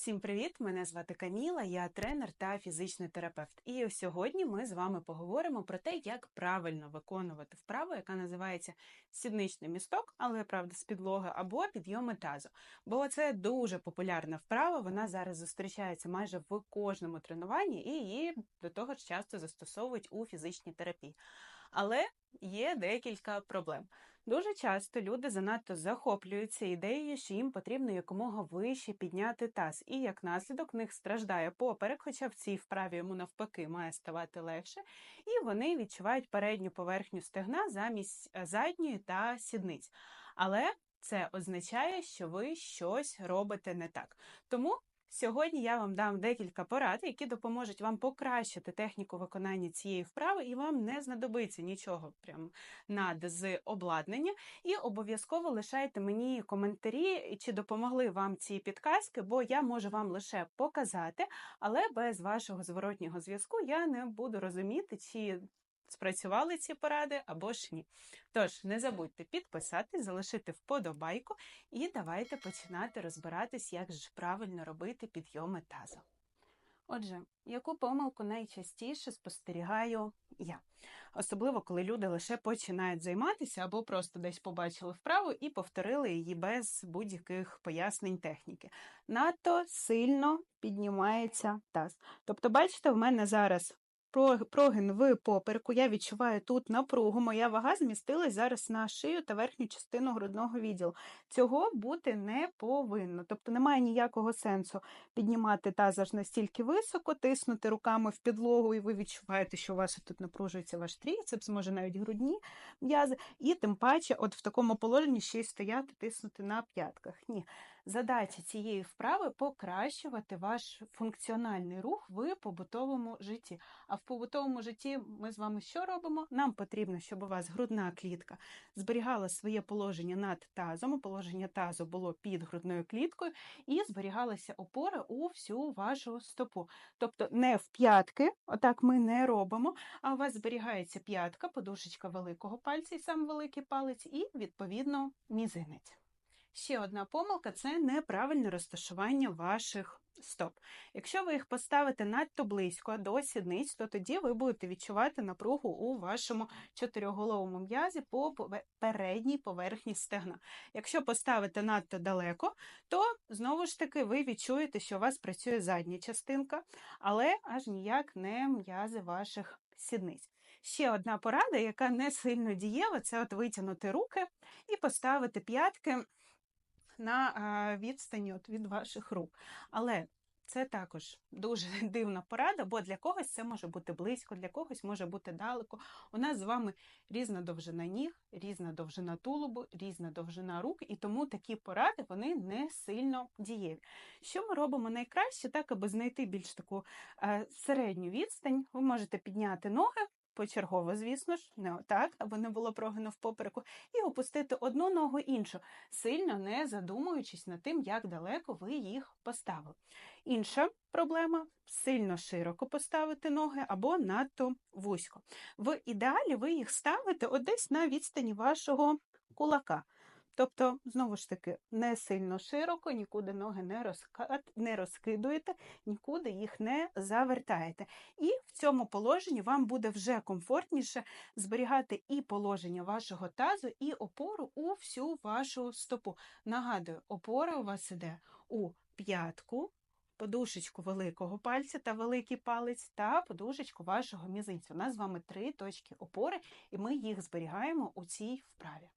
Всім привіт! Мене звати Каміла, я тренер та фізичний терапевт. І сьогодні ми з вами поговоримо про те, як правильно виконувати вправу, яка називається сідничний місток, але правда з підлоги, або підйоми тазу. Бо це дуже популярна вправа. Вона зараз зустрічається майже в кожному тренуванні, і її до того ж часто застосовують у фізичній терапії. Але є декілька проблем. Дуже часто люди занадто захоплюються ідеєю, що їм потрібно якомога вище підняти таз, і як наслідок в них страждає поперек, хоча в цій вправі йому навпаки має ставати легше, і вони відчувають передню поверхню стегна замість е, задньої та сідниць. Але це означає, що ви щось робите не так. Тому Сьогодні я вам дам декілька порад, які допоможуть вам покращити техніку виконання цієї вправи, і вам не знадобиться нічого прям над з обладнання. І обов'язково лишайте мені коментарі, чи допомогли вам ці підказки, бо я можу вам лише показати, але без вашого зворотнього зв'язку я не буду розуміти, чи спрацювали ці поради або ж ні. Тож, не забудьте підписатись, залишити вподобайку, і давайте починати розбиратись, як ж правильно робити підйоми тазу. Отже, яку помилку найчастіше спостерігаю я, особливо коли люди лише починають займатися або просто десь побачили вправу і повторили її без будь-яких пояснень техніки. Надто сильно піднімається таз. Тобто, бачите, в мене зараз прогин в попереку. Я відчуваю тут напругу. Моя вага змістилась зараз на шию та верхню частину грудного відділу. Цього бути не повинно. Тобто немає ніякого сенсу піднімати таз аж настільки високо, тиснути руками в підлогу, і ви відчуваєте, що у вас тут напружується ваш тріцепс, може навіть грудні м'язи. І тим паче, от в такому положенні ще й стояти, тиснути на п'ятках. Ні. Задача цієї вправи покращувати ваш функціональний рух в побутовому житті. А в побутовому житті ми з вами що робимо? Нам потрібно, щоб у вас грудна клітка зберігала своє положення над тазом, положення тазу було під грудною кліткою, і зберігалися опори у всю вашу стопу. Тобто не в п'ятки, отак ми не робимо, а у вас зберігається п'ятка, подушечка великого пальця і сам великий палець, і, відповідно, мізинець. Ще одна помилка це неправильне розташування ваших стоп. Якщо ви їх поставите надто близько до сідниць, то тоді ви будете відчувати напругу у вашому чотирьохголовому м'язі по передній поверхні стегна. Якщо поставите надто далеко, то знову ж таки ви відчуєте, що у вас працює задня частинка, але аж ніяк не м'язи ваших сідниць. Ще одна порада, яка не сильно дієва, це от витягнути руки і поставити п'ятки на відстані от від ваших рук. Але це також дуже дивна порада, бо для когось це може бути близько, для когось може бути далеко. У нас з вами різна довжина ніг, різна довжина тулубу, різна довжина рук, і тому такі поради вони не сильно дієві. Що ми робимо найкраще, так аби знайти більш таку е, середню відстань, ви можете підняти ноги почергово, звісно ж, не отак, аби не було прогину в попереку, і опустити одну ногу іншу, сильно не задумуючись над тим, як далеко ви їх поставили. Інша проблема сильно широко поставити ноги або надто вузько. В ідеалі ви їх ставите десь на відстані вашого кулака. Тобто, знову ж таки, не сильно широко, нікуди ноги не розкат, не розкидуєте, нікуди їх не завертаєте. І в цьому положенні вам буде вже комфортніше зберігати і положення вашого тазу, і опору у всю вашу стопу. Нагадую, опора у вас іде у п'ятку. Подушечку великого пальця та великий палець, та подушечку вашого мізинця. У нас з вами три точки опори, і ми їх зберігаємо у цій вправі.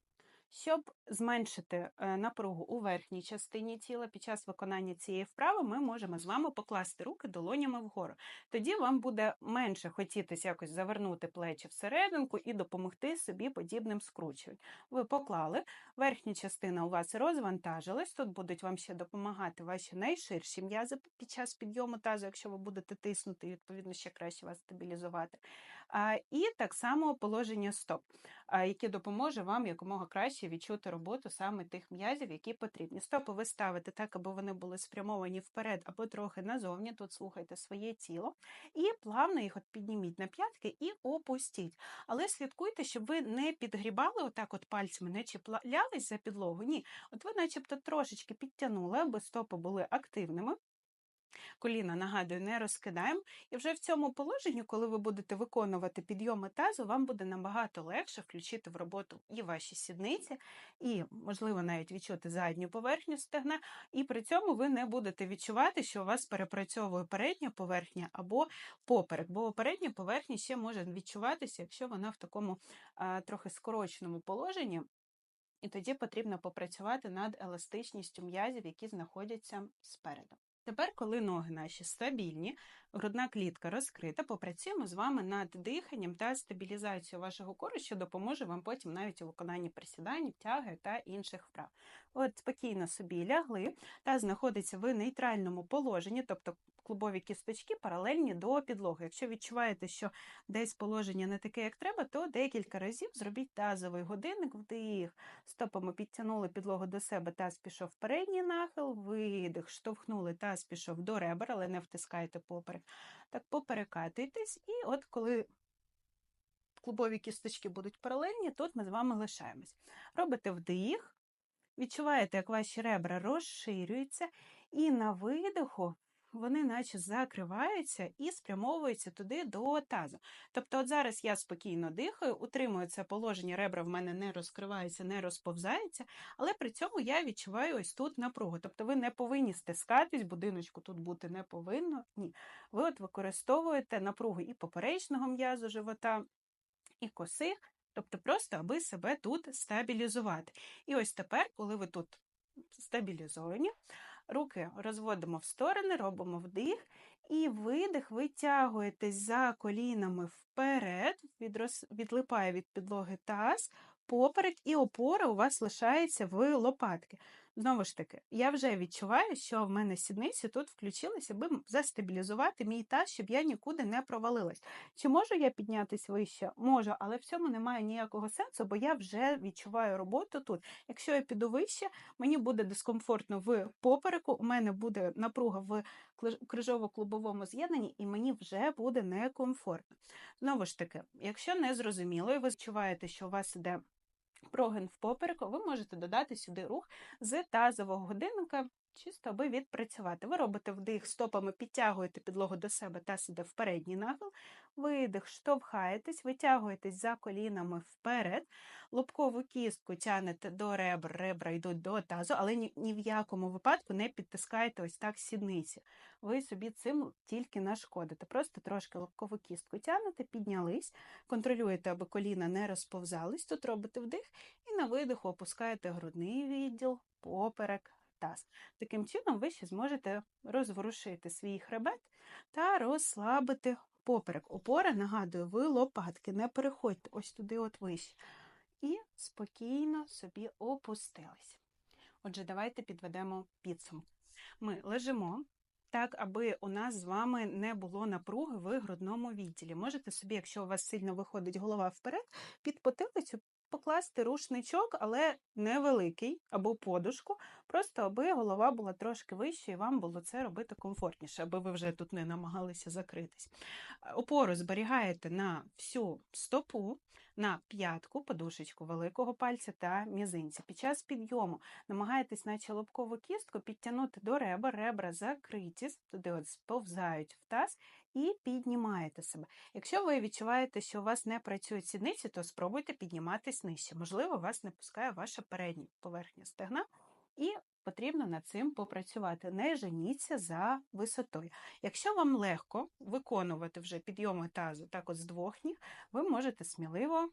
Щоб зменшити е, напругу у верхній частині тіла під час виконання цієї вправи, ми можемо з вами покласти руки долонями вгору. Тоді вам буде менше хотітися якось завернути плечі всерединку і допомогти собі подібним скручуванням. Ви поклали, верхня частина у вас розвантажилась, тут будуть вам ще допомагати ваші найширші м'язи під час підйому тазу, якщо ви будете тиснути, відповідно, ще краще вас стабілізувати. І так само положення стоп, яке допоможе вам якомога краще відчути роботу саме тих м'язів, які потрібні. Стопи ви ставите так, аби вони були спрямовані вперед або трохи назовні. Тут слухайте своє тіло, і плавно їх от підніміть на п'ятки і опустіть. Але слідкуйте, щоб ви не підгрібали отак, от пальцями, не чіплялись за підлогу. Ні, от ви, начебто, трошечки підтягнули, аби стопи були активними. Коліна, нагадую, не розкидаємо. І вже в цьому положенні, коли ви будете виконувати підйоми тазу, вам буде набагато легше включити в роботу і ваші сідниці, і, можливо, навіть відчути задню поверхню стегна, і при цьому ви не будете відчувати, що у вас перепрацьовує передня поверхня або поперек, бо передня поверхня ще може відчуватися, якщо вона в такому а, трохи скороченому положенні. І тоді потрібно попрацювати над еластичністю м'язів, які знаходяться спереду. Тепер, коли ноги наші стабільні, грудна клітка розкрита, попрацюємо з вами над диханням та стабілізацією вашого кору, що допоможе вам потім навіть у виконанні присідань, тяги та інших вправ. От спокійно собі лягли та знаходиться в нейтральному положенні, тобто клубові кісточки паралельні до підлоги. Якщо відчуваєте, що десь положення не таке, як треба, то декілька разів зробіть тазовий годинник, вдих. Стопами підтягнули підлогу до себе, таз пішов в передній нахил, видих, штовхнули, таз пішов до ребер, але не втискайте поперек. Так поперекатуйтесь, і от коли. Клубові кісточки будуть паралельні, тут ми з вами лишаємось. Робите вдих, відчуваєте, як ваші ребра розширюються, і на видиху вони наче закриваються і спрямовуються туди до тазу. Тобто, от зараз я спокійно дихаю, утримую це положення, ребра в мене не розкриваються, не розповзаються, але при цьому я відчуваю ось тут напругу. Тобто ви не повинні стискатись, будиночку тут бути не повинно. Ні. Ви от використовуєте напругу і поперечного м'язу живота, і коси. Тобто, просто аби себе тут стабілізувати. І ось тепер, коли ви тут стабілізовані, Руки розводимо в сторони, робимо вдих. І видих, витягуєтесь за колінами вперед, відрос... відлипає від підлоги таз, поперек, і опора у вас лишається в лопатки. Знову ж таки, я вже відчуваю, що в мене сідниці тут включилися, аби застабілізувати мій таз, щоб я нікуди не провалилась. Чи можу я піднятися вище? Можу, але в цьому немає ніякого сенсу, бо я вже відчуваю роботу тут. Якщо я піду вище, мені буде дискомфортно в попереку, у мене буде напруга в крижово-клубовому з'єднанні, і мені вже буде некомфортно. Знову ж таки, якщо не зрозуміло, і ви відчуваєте, що у вас іде прогин в попереку, ви можете додати сюди рух з тазового годинника, чисто аби відпрацювати. Ви робите вдих, стопами підтягуєте підлогу до себе та сюди в передній нахил, видих, штовхаєтесь, витягуєтесь за колінами вперед, лобкову кістку тянете до ребр, ребра йдуть до тазу, але ні, ні в якому випадку не підтискаєте ось так сідниці. Ви собі цим тільки нашкодите. Просто трошки лобкову кістку тянете, піднялись, контролюєте, аби коліна не розповзались. Тут робите вдих і на видиху опускаєте грудний відділ, поперек. Таз. Таким чином, ви ще зможете розворушити свій хребет та розслабити поперек. Опора, нагадую, ви лопатки, не переходьте ось туди от вище і спокійно собі опустились. Отже, давайте підведемо підсумок. Ми лежимо. Так, аби у нас з вами не було напруги в грудному відділі. Можете собі, якщо у вас сильно виходить голова вперед, під потилицю покласти рушничок, але невеликий, або подушку, просто аби голова була трошки вища, і вам було це робити комфортніше, аби ви вже тут не намагалися закритись. Опору зберігаєте на всю стопу, на п'ятку, подушечку великого пальця та мізинця. Під час підйому намагаєтесь, наче лобкову кістку, підтягнути до ребер, ребра закриті, туди от сповзають в таз і піднімаєте себе. Якщо ви відчуваєте, що у вас не працюють сідниці, то спробуйте підніматись нижче. Можливо, вас не пускає ваша передня поверхня стегна, і потрібно над цим попрацювати. Не женіться за висотою. Якщо вам легко виконувати вже підйоми тазу так от з двох ніг, ви можете сміливо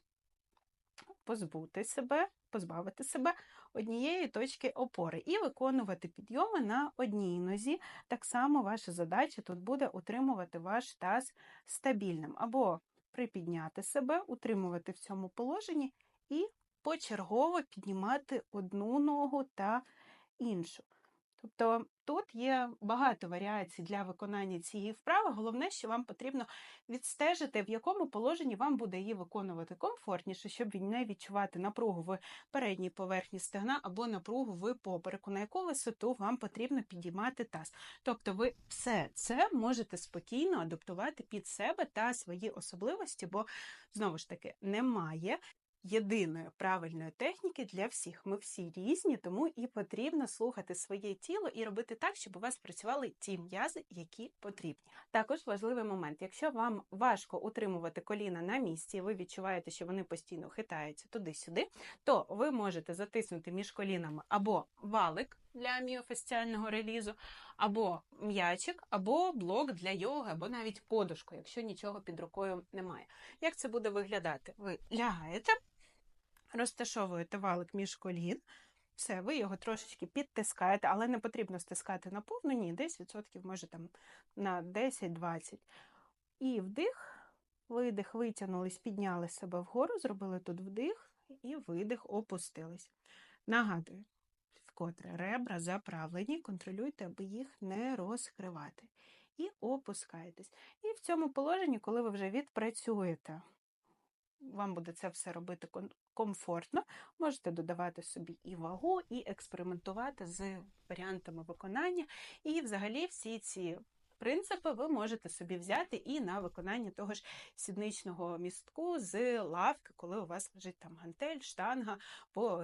позбути себе, позбавити себе однієї точки опори і виконувати підйоми на одній нозі. Так само ваша задача тут буде утримувати ваш таз стабільним, або припідняти себе, утримувати в цьому положенні і почергово піднімати одну ногу та іншу. Тобто тут є багато варіацій для виконання цієї вправи. Головне, що вам потрібно відстежити, в якому положенні вам буде її виконувати комфортніше, щоб не відчувати напругу в передній поверхні стегна або напругу в попереку, на яку висоту вам потрібно підіймати таз. Тобто ви все це можете спокійно адаптувати під себе та свої особливості, бо, знову ж таки, немає єдиної правильної техніки для всіх. Ми всі різні, тому і потрібно слухати своє тіло і робити так, щоб у вас працювали ті м'язи, які потрібні. Також важливий момент: якщо вам важко утримувати коліна на місці, і ви відчуваєте, що вони постійно хитаються туди-сюди, то ви можете затиснути між колінами або валик для міофасціального релізу, або м'ячик, або блок для йоги, або навіть подушку, якщо нічого під рукою немає. Як це буде виглядати? Ви лягаєте, розташовуєте валик між колін. Все, ви його трошечки підтискаєте, але не потрібно стискати на повну, ні, десь відсотків, може там на 10-20. І вдих, видих, витягнулись, підняли себе вгору, зробили тут вдих і видих, опустились. Нагадую, вкотре ребра заправлені, контролюйте, аби їх не розкривати. І опускаєтесь. І в цьому положенні, коли ви вже відпрацюєте, вам буде це все робити комфортно, можете додавати собі і вагу, і експериментувати з варіантами виконання. І взагалі всі ці принципи ви можете собі взяти і на виконання того ж сідничного містку з лавки, коли у вас лежить там гантель, штанга,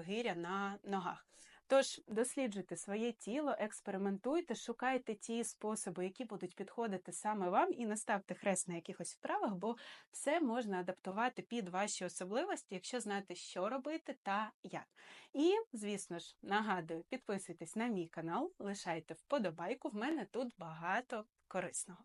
гиря на ногах. Тож досліджуйте своє тіло, експериментуйте, шукайте ті способи, які будуть підходити саме вам, і не ставте хрест на якихось вправах, бо все можна адаптувати під ваші особливості, якщо знаєте, що робити та як. І, звісно ж, нагадую, підписуйтесь на мій канал, лишайте вподобайку. В мене тут багато корисного.